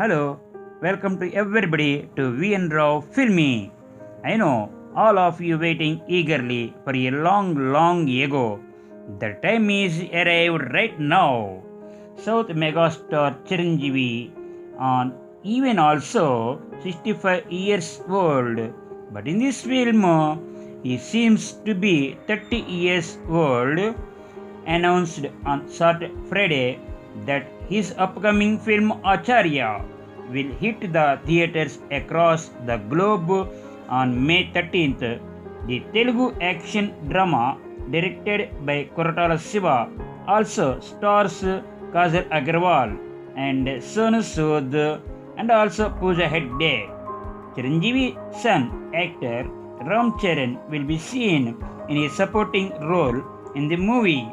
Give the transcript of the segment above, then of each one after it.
Hello, welcome to everybody to VN Rao Filmy. I know all of you waiting eagerly for a long, long ago. The time is arrived right now. South megastar Chiranjeevi on even also 65 years old. But in this film, he seems to be 30 years old. Announced on Saturday Friday that his upcoming film Acharya will hit the theaters across the globe on May 13th. The Telugu action drama directed by Koratala Shiva also stars Kajal Agarwal and Sonu Sood and also Pooja Hegde. Chiranjeevi's son, actor Ram Charan, will be seen in a supporting role in the movie.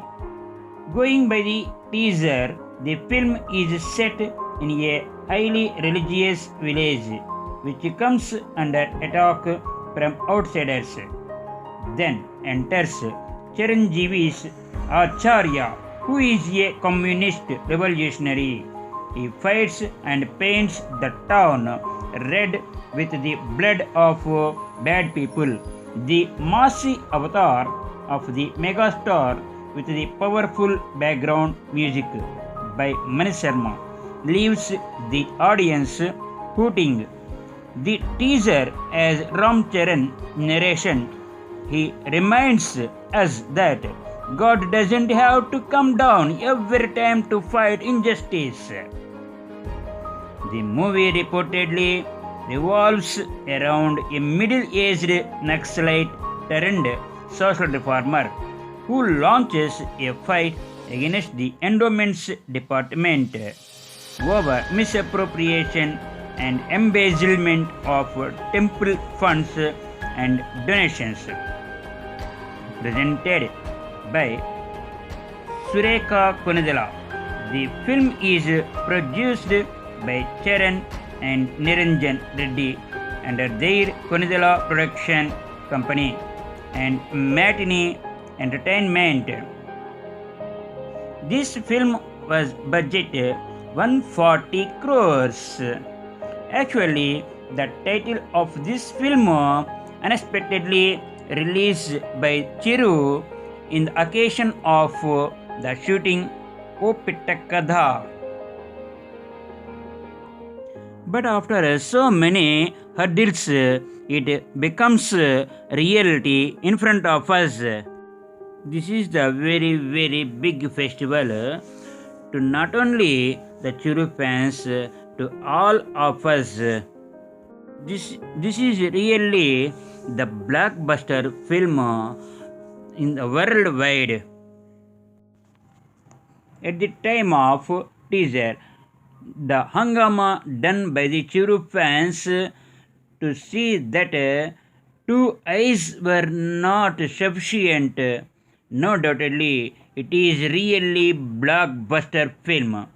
Going by the teaser, the film is set in a highly religious village which comes under attack from outsiders. Then enters Chiranjeevi's Acharya, who is a communist revolutionary. He fights and paints the town red with the blood of bad people. The massy avatar of the megastar with the powerful background music by Mani Sharma leaves the audience hooting. The teaser as Ram Charan narration, he reminds us that God doesn't have to come down every time to fight injustice. The movie reportedly revolves around a middle-aged Naxalite turned social reformer who launches a fight against the endowments department over misappropriation and embezzlement of temple funds and donations. Presented by Sureka Konidala. The film is produced by Charan and Niranjan Reddy under their Konidala production company and Matinee Entertainment. This film was budget 140 crores. Actually, the title of this film unexpectedly released by Chiru in the occasion of the shooting Opittakadha. But after so many hurdles, it becomes reality in front of us. This is the very, very big festival uh, to not only the Churu fans, uh, to all of us. Uh. This, this is really the blockbuster film in the worldwide. At the time of teaser, the hangama done by the Churu fans to see that two eyes were not sufficient. No doubtedly, it is really blockbuster film.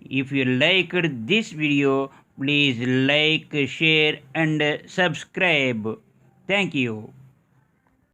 If you liked this video, please like, share and subscribe. Thank you.